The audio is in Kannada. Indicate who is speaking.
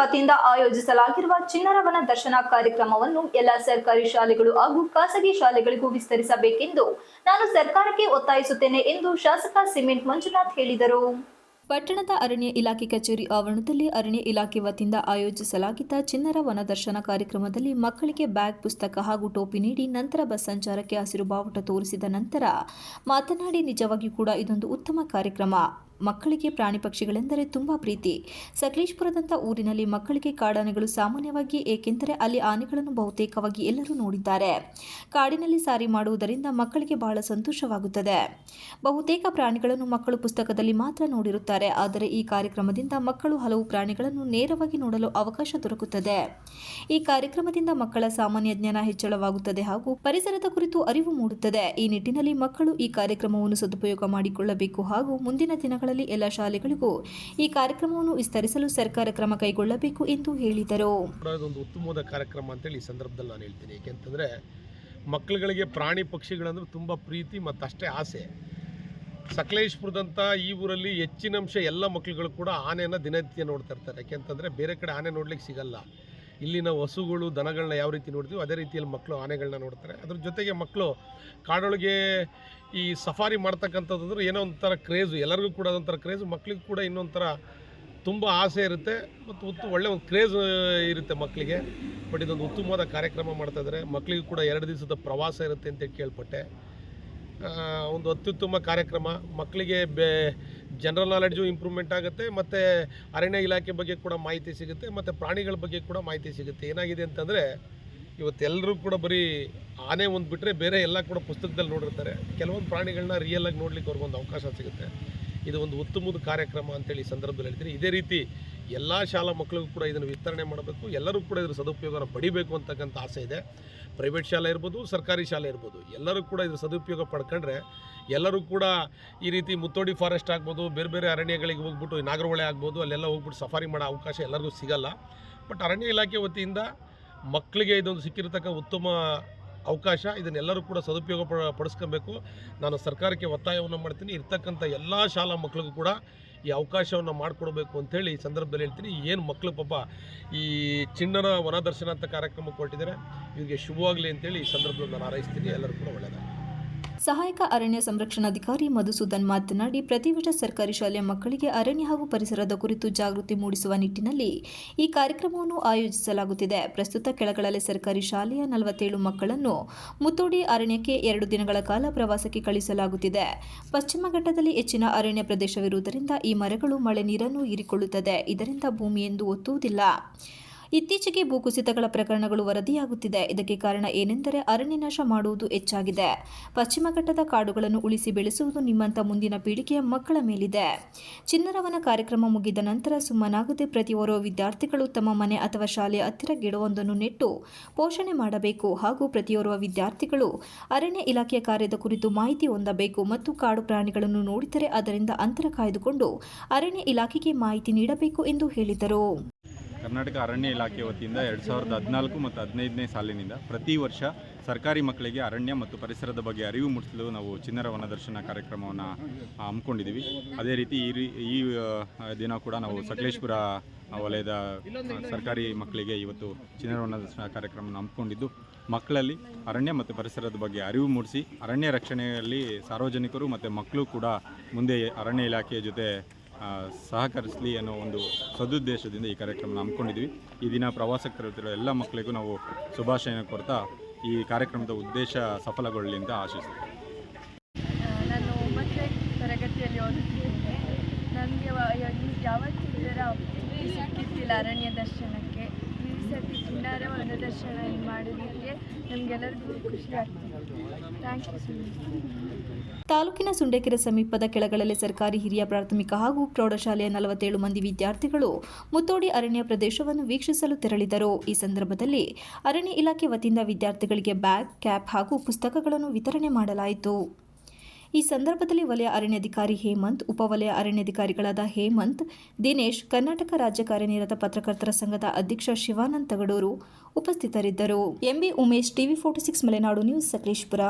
Speaker 1: ವತಿಯಿಂದ ಆಯೋಜಿಸಲಾಗಿರುವ ಚಿನ್ನರವನ ದರ್ಶನ ಕಾರ್ಯಕ್ರಮವನ್ನು ಎಲ್ಲ ಸರ್ಕಾರಿ ಶಾಲೆಗಳು ಹಾಗೂ ಖಾಸಗಿ ಶಾಲೆಗಳಿಗೂ ವಿಸ್ತರಿಸಬೇಕೆಂದು ನಾನು ಸರ್ಕಾರಕ್ಕೆ ಒತ್ತಾಯಿಸುತ್ತೇನೆ ಎಂದು ಶಾಸಕ ಸಿಮೆಂಟ್ ಮಂಜುನಾಥ್ ಹೇಳಿದರು. ಪಟ್ಟಣದ ಅರಣ್ಯ ಇಲಾಖೆ ಕಚೇರಿ ಆವರಣದಲ್ಲಿ ಅರಣ್ಯ ಇಲಾಖೆ ವತಿಯಿಂದ ಆಯೋಜಿಸಲಾಗಿದ್ದ ಚಿನ್ನರ ವನದರ್ಶನ ಕಾರ್ಯಕ್ರಮದಲ್ಲಿ ಮಕ್ಕಳಿಗೆ ಬ್ಯಾಗ್, ಪುಸ್ತಕ ಹಾಗೂ ಟೋಪಿ ನೀಡಿ ನಂತರ ಬಸ್ ಸಂಚಾರಕ್ಕೆ ಹಸಿರು ಬಾವುಟ ತೋರಿಸಿದ ನಂತರ ಮಾತನಾಡಿ ನಿಜವಾಗಿಯೂ ಕೂಡ ಇದೊಂದು ಉತ್ತಮ ಕಾರ್ಯಕ್ರಮ. ಮಕ್ಕಳಿಗೆ ಪ್ರಾಣಿ ಪಕ್ಷಿಗಳೆಂದರೆ ತುಂಬಾ ಪ್ರೀತಿ. ಸಕಲೇಶ್ಪುರದಂತ ಊರಿನಲ್ಲಿ ಮಕ್ಕಳಿಗೆ ಕಾಡಾನೆಗಳು ಸಾಮಾನ್ಯವಾಗಿ ಏಕೆಂದರೆ ಅಲ್ಲಿ ಆನೆಗಳನ್ನು ಬಹುತೇಕವಾಗಿ ಎಲ್ಲರೂ ನೋಡಿದ್ದಾರೆ. ಕಾಡಿನಲ್ಲಿ ಸಾರಿ ಮಾಡುವುದರಿಂದ ಮಕ್ಕಳಿಗೆ ಬಹಳ ಸಂತೋಷವಾಗುತ್ತದೆ. ಬಹುತೇಕ ಪ್ರಾಣಿಗಳನ್ನು ಮಕ್ಕಳು ಪುಸ್ತಕದಲ್ಲಿ ಮಾತ್ರ ನೋಡಿರುತ್ತಾರೆ, ಆದರೆ ಈ ಕಾರ್ಯಕ್ರಮದಿಂದ ಮಕ್ಕಳು ಹಲವು ಪ್ರಾಣಿಗಳನ್ನು ನೇರವಾಗಿ ನೋಡಲು ಅವಕಾಶ ದೊರಕುತ್ತದೆ. ಈ ಕಾರ್ಯಕ್ರಮದಿಂದ ಮಕ್ಕಳ ಸಾಮಾನ್ಯ ಜ್ಞಾನ ಹೆಚ್ಚಳವಾಗುತ್ತದೆ ಹಾಗೂ ಪರಿಸರದ ಕುರಿತು ಅರಿವು ಮೂಡುತ್ತದೆ. ಈ ನಿಟ್ಟಿನಲ್ಲಿ ಮಕ್ಕಳು ಈ ಕಾರ್ಯಕ್ರಮವನ್ನು ಸದುಪಯೋಗ ಮಾಡಿಕೊಳ್ಳಬೇಕು ಹಾಗೂ ಮುಂದಿನ ದಿನಗಳಲ್ಲಿ ಎಲ್ಲ ಶಾಲೆಗಳಿಗೂ ಈ ಕಾರ್ಯಕ್ರಮವನ್ನು ವಿಸ್ತರಿಸಲು ಸರ್ಕಾರ ಕ್ರಮ ಕೈಗೊಳ್ಳಬೇಕು ಎಂದು ಹೇಳಿದರು.
Speaker 2: ಒಂದು ಉತ್ತಮವಾದ ಕಾರ್ಯಕ್ರಮ ಅಂತೇಳಿ ಈ ಸಂದರ್ಭದಲ್ಲಿ ನಾನು ಹೇಳ್ತೀನಿ. ಏಕೆಂತಂದರೆ ಮಕ್ಕಳುಗಳಿಗೆ ಪ್ರಾಣಿ ಪಕ್ಷಿಗಳಂದ್ರೆ ತುಂಬ ಪ್ರೀತಿ ಮತ್ತು ಅಷ್ಟೇ ಆಸೆ. ಸಕಲೇಶ್ಪುರದಂಥ ಈ ಊರಲ್ಲಿ ಹೆಚ್ಚಿನ ಅಂಶ ಎಲ್ಲ ಮಕ್ಕಳುಗಳು ಕೂಡ ಆನೆಯನ್ನು ದಿನನಿತ್ಯ ನೋಡ್ತಾ ಇರ್ತಾರೆ. ಯಾಕೆಂತಂದರೆ ಬೇರೆ ಕಡೆ ಆನೆ ನೋಡ್ಲಿಕ್ಕೆ ಸಿಗಲ್ಲ. ಇಲ್ಲಿನ ಹಸುಗಳು ದನಗಳನ್ನ ಯಾವ ರೀತಿ ನೋಡ್ತೀವಿ ಅದೇ ರೀತಿಯಲ್ಲಿ ಮಕ್ಕಳು ಆನೆಗಳನ್ನ ನೋಡ್ತಾರೆ. ಅದ್ರ ಜೊತೆಗೆ ಮಕ್ಕಳು ಕಾಡೊಳಗೆ ಈ ಸಫಾರಿ ಮಾಡ್ತಕ್ಕಂಥದ್ದು ಅಂದ್ರೆ ಏನೋ ಒಂಥರ ಕ್ರೇಜು, ಎಲ್ಲರಿಗೂ ಕೂಡ ಅದೊಂಥರ ಕ್ರೇಜು ಮಕ್ಕಳಿಗೆ ಕೂಡ ಇನ್ನೊಂಥರ ತುಂಬ ಆಸೆ ಇರುತ್ತೆ ಮತ್ತು ಉತ್ತು ಒಳ್ಳೆ ಒಂದು ಕ್ರೇಜ್ ಇರುತ್ತೆ ಮಕ್ಕಳಿಗೆ. ಬಟ್ ಇದೊಂದು ಉತ್ತಮವಾದ ಕಾರ್ಯಕ್ರಮ ಮಾಡ್ತಾ ಇದ್ದಾರೆ. ಮಕ್ಕಳಿಗೂ ಕೂಡ ಎರಡು ದಿವಸದ ಪ್ರವಾಸ ಇರುತ್ತೆ ಅಂತ ಕೇಳ್ಪಟ್ಟೆ. ಒಂದು ಅತ್ಯುತ್ತಮ ಕಾರ್ಯಕ್ರಮ. ಮಕ್ಕಳಿಗೆ ಬೇ ಜನರಲ್ ನಾಲೆಡ್ಜು ಇಂಪ್ರೂವ್ಮೆಂಟ್ ಆಗುತ್ತೆ, ಮತ್ತು ಅರಣ್ಯ ಇಲಾಖೆ ಬಗ್ಗೆ ಕೂಡ ಮಾಹಿತಿ ಸಿಗುತ್ತೆ, ಮತ್ತು ಪ್ರಾಣಿಗಳ ಬಗ್ಗೆ ಕೂಡ ಮಾಹಿತಿ ಸಿಗುತ್ತೆ. ಏನಾಗಿದೆ ಅಂತಂದರೆ ಇವತ್ತೆಲ್ಲರೂ ಕೂಡ ಬರೀ ಆನೆ ಒಂದು ಬಿಟ್ಟರೆ ಬೇರೆ ಎಲ್ಲ ಕೂಡ ಪುಸ್ತಕದಲ್ಲಿ ನೋಡಿರ್ತಾರೆ. ಕೆಲವೊಂದು ಪ್ರಾಣಿಗಳನ್ನ ರಿಯಲ್ ಆಗಿ ನೋಡ್ಲಿಕ್ಕೆ ಅವ್ರಿಗೊಂದು ಅವಕಾಶ ಸಿಗುತ್ತೆ. ಇದು ಒಂದು ಉತ್ತಮದ ಕಾರ್ಯಕ್ರಮ ಅಂತೇಳಿ ಸಂದರ್ಭದಲ್ಲಿ ಹೇಳ್ತೀನಿ. ಇದೇ ರೀತಿ ಎಲ್ಲ ಶಾಲಾ ಮಕ್ಕಳಿಗೂ ಕೂಡ ಇದನ್ನು ವಿಸ್ತರಣೆ ಮಾಡಬೇಕು. ಎಲ್ಲರೂ ಕೂಡ ಇದ್ರ ಸದುಪಯೋಗನ ಪಡಿಬೇಕು ಅಂತಕ್ಕಂಥ ಆಸೆ ಇದೆ. ಪ್ರೈವೇಟ್ ಶಾಲೆ ಇರ್ಬೋದು, ಸರ್ಕಾರಿ ಶಾಲೆ ಇರ್ಬೋದು, ಎಲ್ಲರೂ ಕೂಡ ಇದ್ರ ಸದುಪಯೋಗ ಪಡ್ಕೊಂಡ್ರೆ ಎಲ್ಲರೂ ಕೂಡ ಈ ರೀತಿ ಮುತ್ತೋಡಿ ಫಾರೆಸ್ಟ್ ಆಗ್ಬೋದು, ಬೇರೆ ಬೇರೆ ಅರಣ್ಯಗಳಿಗೆ ಹೋಗ್ಬಿಟ್ಟು ನಾಗರಹೊಳೆ ಆಗ್ಬೋದು, ಅಲ್ಲೆಲ್ಲ ಹೋಗ್ಬಿಟ್ಟು ಸಫಾರಿ ಮಾಡೋ ಅವಕಾಶ ಎಲ್ಲರಿಗೂ ಸಿಗಲ್ಲ. ಬಟ್ ಅರಣ್ಯ ಇಲಾಖೆ ವತಿಯಿಂದ ಮಕ್ಕಳಿಗೆ ಇದೊಂದು ಸಿಕ್ಕಿರತಕ್ಕ ಉತ್ತಮ ಅವಕಾಶ. ಇದನ್ನೆಲ್ಲರೂ ಕೂಡ ಸದುಪಯೋಗ ಪಡಿಸ್ಕೊಬೇಕು. ನಾನು ಸರ್ಕಾರಕ್ಕೆ ಒತ್ತಾಯವನ್ನು ಮಾಡ್ತೀನಿ. ಇರ್ತಕ್ಕಂಥ ಎಲ್ಲ ಶಾಲಾ ಮಕ್ಕಳಿಗೂ ಕೂಡ ಈ ಅವಕಾಶವನ್ನು ಮಾಡಿಕೊಡ್ಬೇಕು ಅಂತೇಳಿ ಈ ಸಂದರ್ಭದಲ್ಲಿ ಹೇಳ್ತೀನಿ. ಏನು ಮಕ್ಕಳು ಪಾಪ ಈ ಚಿಣ್ಣನ ವನದರ್ಶನ ಅಂತ ಕಾರ್ಯಕ್ರಮಕ್ಕೆ ಕೊಟ್ಟಿದ್ದಾರೆ. ಇವರಿಗೆ ಶುಭವಾಗಲಿ ಅಂತೇಳಿ ಈ ಸಂದರ್ಭದಲ್ಲಿ ನಾನು ಹಾರೈಸ್ತೀನಿ. ಎಲ್ಲರೂ ಕೂಡ ಒಳ್ಳೆಯದಾಗಲಿ
Speaker 1: ಸಹಾಯಕ ಅರಣ್ಯ ಸಂರಕ್ಷಣಾಧಿಕಾರಿ ಮಧುಸೂದನ್ ಮಾತನಾಡಿ ಪ್ರತಿ ವರ್ಷ ಸರ್ಕಾರಿ ಶಾಲೆಯ ಮಕ್ಕಳಿಗೆ ಅರಣ್ಯ ಹಾಗೂ ಪರಿಸರದ ಕುರಿತು ಜಾಗೃತಿ ಮೂಡಿಸುವ ನಿಟ್ಟಿನಲ್ಲಿ ಈ ಕಾರ್ಯಕ್ರಮವನ್ನು ಆಯೋಜಿಸಲಾಗುತ್ತಿದೆ. ಪ್ರಸ್ತುತ ಕೆಳಗಳಲ್ಲಿ ಸರ್ಕಾರಿ ಶಾಲೆಯ ನಲವತ್ತೇಳು ಮಕ್ಕಳನ್ನು ಮುತ್ತೋಡಿ ಅರಣ್ಯಕ್ಕೆ ಎರಡು ದಿನಗಳ ಕಾಲ ಪ್ರವಾಸಕ್ಕೆ ಕಳಿಸಲಾಗುತ್ತಿದೆ. ಪಶ್ಚಿಮ ಘಟ್ಟದಲ್ಲಿ ಹೆಚ್ಚಿನ ಅರಣ್ಯ ಪ್ರದೇಶವಿರುವುದರಿಂದ ಈ ಮರಗಳು ಮಳೆ ನೀರನ್ನು ಹೀರಿಕೊಳ್ಳುತ್ತದೆ. ಇದರಿಂದ ಭೂಮಿಯೆಂದು ಒತ್ತುವುದಿಲ್ಲ. ಇತ್ತೀಚೆಗೆ ಭೂಕುಸಿತಗಳ ಪ್ರಕರಣಗಳು ವರದಿಯಾಗುತ್ತಿದೆ. ಇದಕ್ಕೆ ಕಾರಣ ಏನೆಂದರೆ ಅರಣ್ಯ ನಾಶ ಮಾಡುವುದು ಹೆಚ್ಚಾಗಿದೆ. ಪಶ್ಚಿಮ ಘಟ್ಟದ ಕಾಡುಗಳನ್ನು ಉಳಿಸಿ ಬೆಳೆಸುವುದು ನಿಮ್ಮಂಥ ಮುಂದಿನ ಪೀಳಿಗೆಯ ಮಕ್ಕಳ ಮೇಲಿದೆ. ಚಿನ್ನರವನ ಕಾರ್ಯಕ್ರಮ ಮುಗಿದ ನಂತರ ಸುಮ್ಮನಾಗದೆ ಪ್ರತಿಯೋರ್ವ ವಿದ್ಯಾರ್ಥಿಗಳು ತಮ್ಮ ಮನೆ ಅಥವಾ ಶಾಲೆಯ ಹತ್ತಿರ ಗಿಡವೊಂದನ್ನು ನೆಟ್ಟು ಪೋಷಣೆ ಮಾಡಬೇಕು ಹಾಗೂ ಪ್ರತಿಯೋರ್ವ ವಿದ್ಯಾರ್ಥಿಗಳು ಅರಣ್ಯ ಇಲಾಖೆಯ ಕಾರ್ಯದ ಕುರಿತು ಮಾಹಿತಿ ಹೊಂದಬೇಕು ಮತ್ತು ಕಾಡು ಪ್ರಾಣಿಗಳನ್ನು ನೋಡಿದರೆ ಅದರಿಂದ ಅಂತರ ಕಾಯ್ದುಕೊಂಡು ಅರಣ್ಯ ಇಲಾಖೆಗೆ ಮಾಹಿತಿ ನೀಡಬೇಕು ಎಂದು ಹೇಳಿದರು.
Speaker 3: ಕರ್ನಾಟಕ ಅರಣ್ಯ ಇಲಾಖೆ ವತಿಯಿಂದ ಎರಡು ಸಾವಿರದ ಹದಿನಾಲ್ಕು ಮತ್ತು ಹದಿನೈದನೇ ಸಾಲಿನಿಂದ ಪ್ರತಿ ವರ್ಷ ಸರ್ಕಾರಿ ಮಕ್ಕಳಿಗೆ ಅರಣ್ಯ ಮತ್ತು ಪರಿಸರದ ಬಗ್ಗೆ ಅರಿವು ಮೂಡಿಸಲು ನಾವು ಚಿನ್ನರ ವನದರ್ಶನ ಕಾರ್ಯಕ್ರಮವನ್ನು ಹಮ್ಮಿಕೊಂಡಿದ್ದೀವಿ. ಅದೇ ರೀತಿ ಈ ಈ ದಿನ ಕೂಡ ನಾವು ಸಕಲೇಶ್ಪುರ ವಲಯದ ಸರ್ಕಾರಿ ಮಕ್ಕಳಿಗೆ ಇವತ್ತು ಚಿನ್ನರ ವನದರ್ಶನ ಕಾರ್ಯಕ್ರಮವನ್ನು ಹಮ್ಮಿಕೊಂಡಿದ್ದು. ಮಕ್ಕಳಲ್ಲಿ ಅರಣ್ಯ ಮತ್ತು ಪರಿಸರದ ಬಗ್ಗೆ ಅರಿವು ಮೂಡಿಸಿ, ಅರಣ್ಯ ರಕ್ಷಣೆಯಲ್ಲಿ ಸಾರ್ವಜನಿಕರು ಮತ್ತು ಮಕ್ಕಳು ಕೂಡ ಮುಂದೆ ಅರಣ್ಯ ಇಲಾಖೆಯ ಜೊತೆ ಸಹಕರಿಸಲಿ ಅನ್ನೋ ಒಂದು ಸದುದ್ದೇಶದಿಂದ ಈ ಕಾರ್ಯಕ್ರಮನ ಹಮ್ಮಿಕೊಂಡಿದ್ವಿ. ಈ ದಿನ ಪ್ರವಾಸಕ್ಕೆ ಎಲ್ಲ ಮಕ್ಕಳಿಗೂ ನಾವು ಶುಭಾಶಯನ ಕೊಡ್ತಾ ಈ ಕಾರ್ಯಕ್ರಮದ ಉದ್ದೇಶ ಸಫಲಗೊಳ್ಳಲಿ ಅಂತ ಆಶಿಸ್ತೀವಿ.
Speaker 4: ವನದರ್ಶನ ಮಾಡೋದಕ್ಕೆ ನಮಗೆಲ್ಲರಿಗೂ ಖುಷಿ ಆಗ್ತಿದೆ.
Speaker 1: ತಾಲೂಕಿನ ಸುಂಡಕೆರೆ ಸಮೀಪದ ಕೆಳಗಳಲ್ಲಿ ಸರ್ಕಾರಿ ಹಿರಿಯ ಪ್ರಾಥಮಿಕ ಹಾಗೂ ಪ್ರೌಢಶಾಲೆಯ ನಲವತ್ತೇಳು ಮಂದಿ ವಿದ್ಯಾರ್ಥಿಗಳು ಮುತ್ತೋಡಿ ಅರಣ್ಯ ಪ್ರದೇಶವನ್ನು ವೀಕ್ಷಿಸಲು ತೆರಳಿದರು. ಈ ಸಂದರ್ಭದಲ್ಲಿ ಅರಣ್ಯ ಇಲಾಖೆ ವತಿಯಿಂದ ವಿದ್ಯಾರ್ಥಿಗಳಿಗೆ ಬ್ಯಾಗ್, ಕ್ಯಾಪ್ ಹಾಗೂ ಪುಸ್ತಕಗಳನ್ನು ವಿತರಣೆ ಮಾಡಲಾಯಿತು. ಈ ಸಂದರ್ಭದಲ್ಲಿ ವಲಯ ಅರಣ್ಯಾಧಿಕಾರಿ ಹೇಮಂತ್ ಉಪವಲಯ ಅರಣ್ಯಾಧಿಕಾರಿಗಳಾದ ಹೇಮಂತ್, ದಿನೇಶ್, ಕರ್ನಾಟಕ ರಾಜ್ಯ ಕಾರ್ಯನಿರತ ಪತ್ರಕರ್ತರ ಸಂಘದ ಅಧ್ಯಕ್ಷ ಶಿವಾನಂದ್ ತಗಡೂರು ಉಪಸ್ಥಿತರಿದ್ದರು. MB Umesh, TV forty six Malenadu news Sakleshpur.